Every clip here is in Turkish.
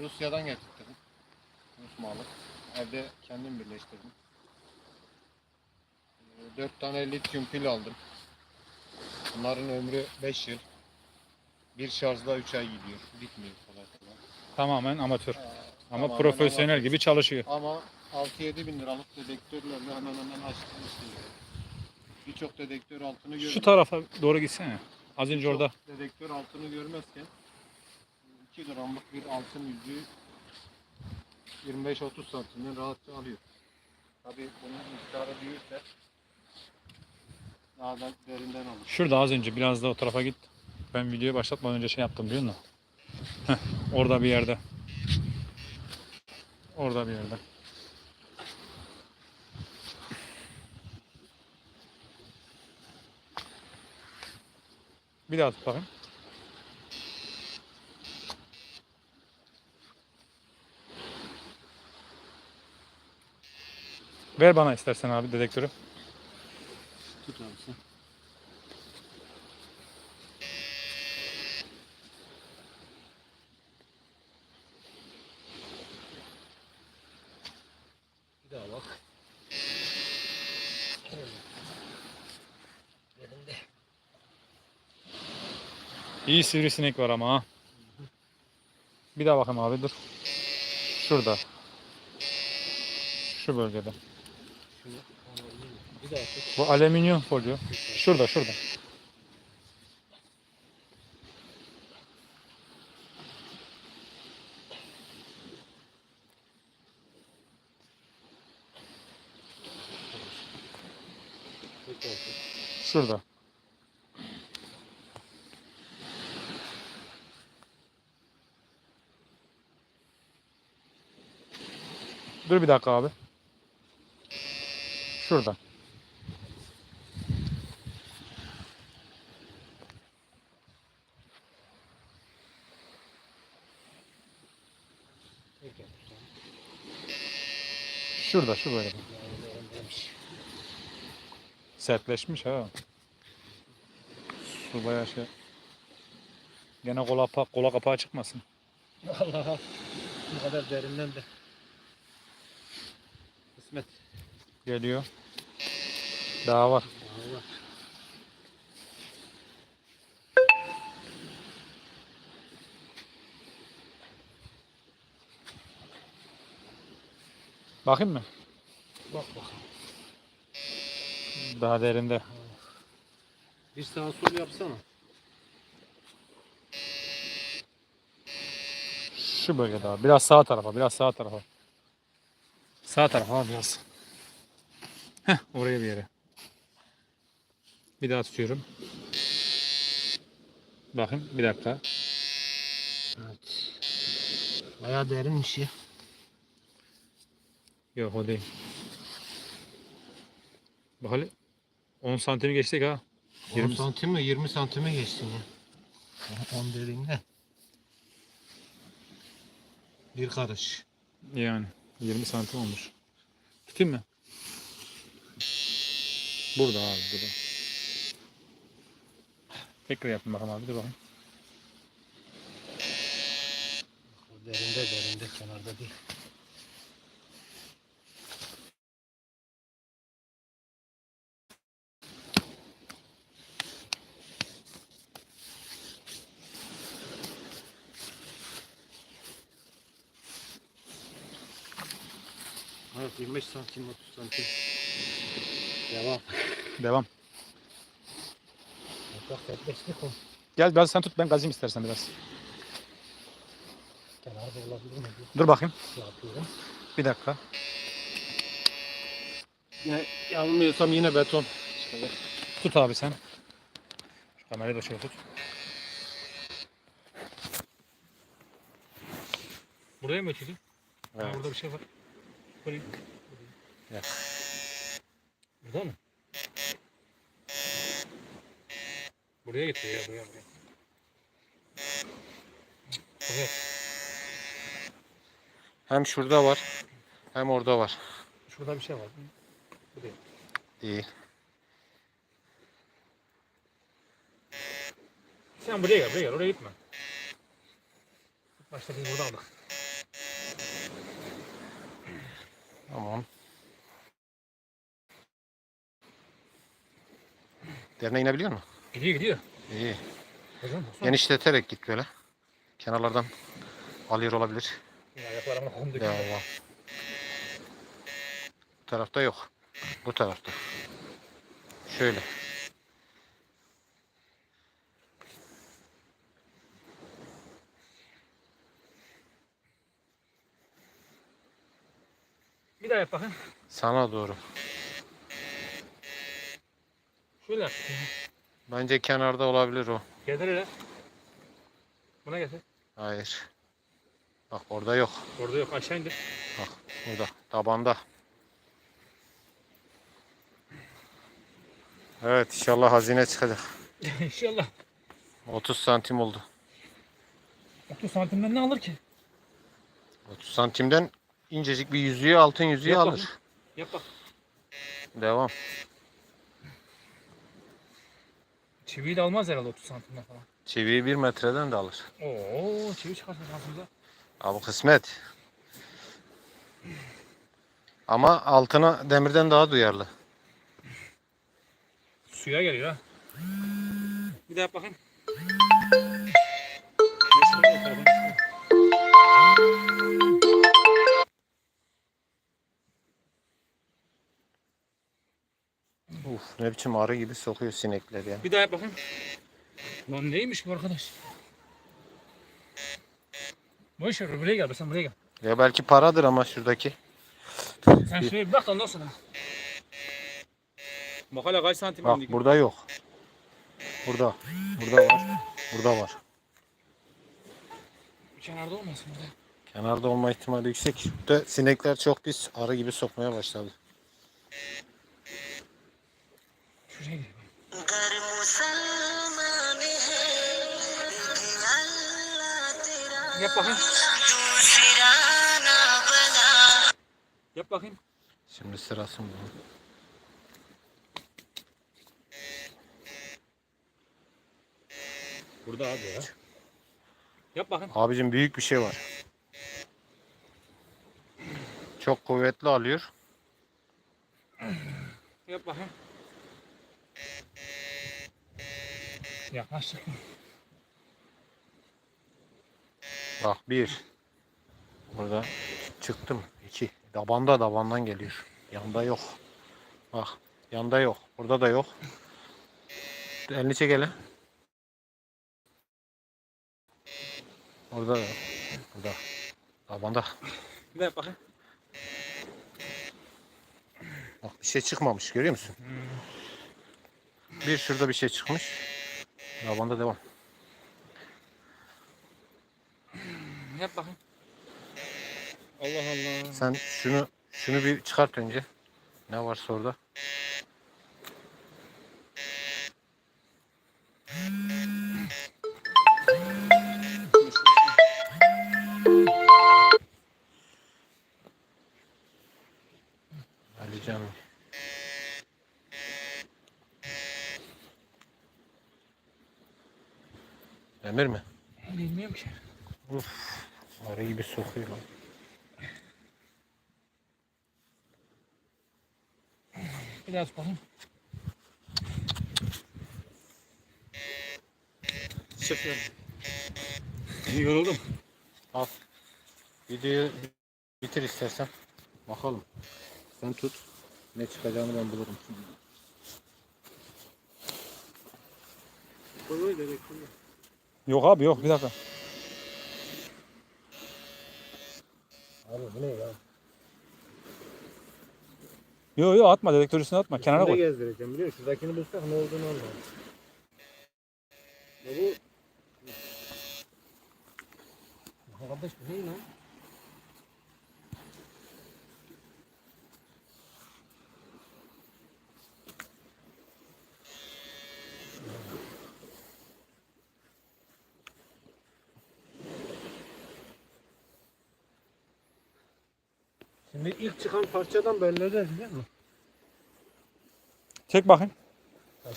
Rusya'dan getirdim. Rus malı. Evde kendim birleştirdim. Ee, Dört tane lityum pil aldım. Bunların ömrü 5 yıl. Bir şarjda 3 ay gidiyor. Bitmiyor kolay kolay. Tamamen amatör. Ee, Ama tamamen profesyonel amatör. gibi çalışıyor. Ama 6-7 bin liralık dedektörlerle hemen hemen açtım işliyor. Birçok dedektör altını görmüyor. Şu tarafa doğru gitsene. Az önce orada. Dedektör altını görmezken 2 gramlık bir altın yüzüğü 25-30 santimden rahatça alıyor. Tabii bunun miktarı büyükse daha da derinden alır. Şurada az önce biraz da o tarafa git. Ben videoyu başlatmadan önce şey yaptım biliyor musun? Heh, orada bir yerde. Orada bir yerde. Bir daha tut. Ver bana istersen abi dedektörü. Tut abi sen. Bir daha bak. Yerinde. İyi sivrisinek var ama ha. Bir daha bakayım abi dur. Şurada. Şu bölgede. Bu alüminyum folyo. Şurada şurada. Şurada. Dur bir dakika abi. Şurada. Şurada şu yerindeymiş. Sertleşmiş ha. Su bayağı şey. Gene kola, kola kapağı çıkmasın. Vallahi bu kadar derinden de. Kısmet. Geliyor. Daha var. Bakayım mı? Bak bakalım. Daha derinde. Bir sağa sol yapsana. Şu bölgede abi. Biraz sağ tarafa, biraz sağ tarafa. Sağ tarafa biraz. Heh, oraya bir yere. Bir daha tutuyorum. Bakın bir dakika. Evet. Bayağı derinmiş ya. Yok o değil. Bak hele 10 santimi geçtik ha. 10 20 santim mi 20 santime geçtin ya. 10 derinle. Bir karış. Yani 20 santim olmuş. Tutayım mı? Burada abi burada. Tekrar yapayım bakalım abi dur bakayım. Derinde derinde kenarda değil. Evet 25 santim 30 santim. Devam. Devam. O. Gel biraz sen tut ben gazayım istersen biraz. Kenarda olabilir mi? Dur bakayım. Ne yapıyorum? Bir dakika. Yine yanılmıyorsam yine beton. Şöyle. Tut abi sen. Şu kamerayı da şöyle tut. Buraya mı açıldı? Ha, Evet. burada bir şey var. Buraya. Evet. Burada mı? Buraya getiriyor ya buraya buraya. Buraya. Hem şurada var hem orada var. Şurada bir şey var. Buraya. Değil. Sen buraya gel, buraya gel, oraya gitme. Başta biz burada aldık. Tamam. Derine inebiliyor musun? Gidiyor gidiyor. İyi. Hocam. Genişleterek git böyle. Kenarlardan alıyor olabilir. Ayaklarımla kum döküyor. Allah. Bu tarafta yok. Bu tarafta. Şöyle. Bir daha yap bakayım. Sana doğru. Şöyle yap. Bence kenarda olabilir o. Getir hele. Buna getir. Hayır. Bak orada yok. Orada yok aşağı indir. Bak burada. Tabanda. Evet inşallah hazine çıkacak. İnşallah. 30 santim oldu. 30 santimden ne alır ki? 30 santimden incecik bir yüzüğü altın yüzüğü Yap alır. bakayım. Yap bak. Devam. Çiviyi de almaz herhalde 30 santimden falan. Çiviyi bir metreden de alır. Oo çivi çıkarsa şansımıza. Abi kısmet. Ama altına demirden daha duyarlı. Suya geliyor ha. Bir daha bakayım. Ne biçim arı gibi sokuyor sinekler ya. Bir daha yap bakayım. Lan neymiş bu arkadaş? Boş ver buraya gel sen buraya gel. Ya belki paradır ama şuradaki. Sen şuraya bir bak da ondan sonra. Bak hala kaç santim Bak indik. burada yok. Burada. Burada var. Burada var. Kenarda olmasın burada. Kenarda olma ihtimali yüksek. Şurada sinekler çok pis arı gibi sokmaya başladı. Yap bakayım. Yap bakayım. Şimdi sırası mı? Burada abi ya. Yap bakayım. Abicim büyük bir şey var. Çok kuvvetli alıyor. Yap bakayım. Yaklaştık. Bak bir. Burada çıktım. İki. Dabanda dabandan geliyor. Yanda yok. Bak yanda yok. Burada da yok. Elini çek hele. Orada da. Burada. Dabanda. Bir daha bakayım. Bak bir şey çıkmamış görüyor musun? Bir şurada bir şey çıkmış. Dabanda devam. Yap bakayım. Allah Allah. Sen şunu şunu bir çıkart önce. Ne varsa orada. Demir mi? Bilmiyorum ki. Arı gibi sokuyor lan. Bir daha tut bakayım. Sıfır. Yoruldum. Al. Videoyu bitir istersen. Bakalım. Sen tut. Ne çıkacağını ben bulurum. Yok abi yok bir dakika. Abi bu ne ya? Yok yok atma dedektör üstüne atma kenara Ne koy. gezdireceğim biliyor musun? Şuradakini bulsak ne olduğunu anlarım. Ya bu... Kardeş bu ne lan? Şimdi ilk çıkan parçadan belli eder biliyor musun? Çek bakayım. Var.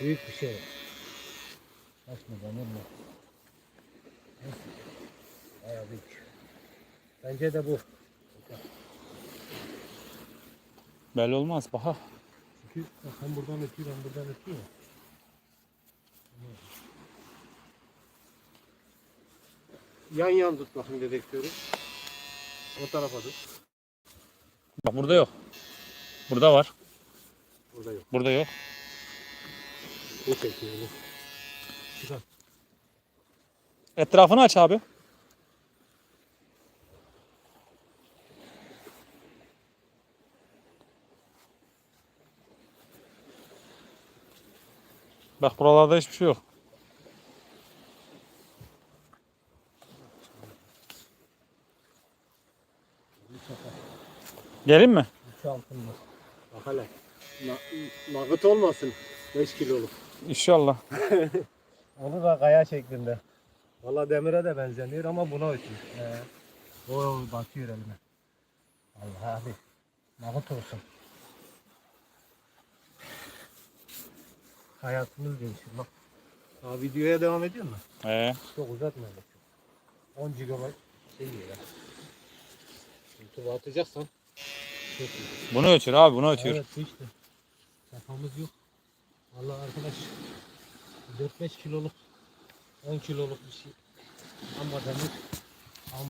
Büyük bir şey. Mi? Neyse. Bayağı büyük. Bence de bu. Belli olmaz. Bak. Çünkü bak hem buradan ötüyor hem buradan ötüyor. Yan yan tut bakın dedektörü. O tarafa tut. Bak burada yok. Burada var. Burada yok. Burada yok. Bu çekiyor bu. Etrafını aç abi. Bak buralarda hiçbir şey yok. Gelin mi? Üç altında. Bak hele. Na, nugget olmasın. 5 kiloluk. İnşallah. Onu da kaya şeklinde. Valla demire de benzemiyor ama buna ötüyor. He. Oo batıyor elime. Allah abi. Nugget olsun. Hayatımız değişir bak. Daha videoya devam ediyor mu? Ee, Çok uzatmayalım. 10 GB şey ya. YouTube'a atacaksan çok iyi. bunu ötür abi bunu ötür. Evet bu işte. Kafamız yok. Vallahi arkadaş 4-5 kiloluk 10 kiloluk bir şey. Ama demir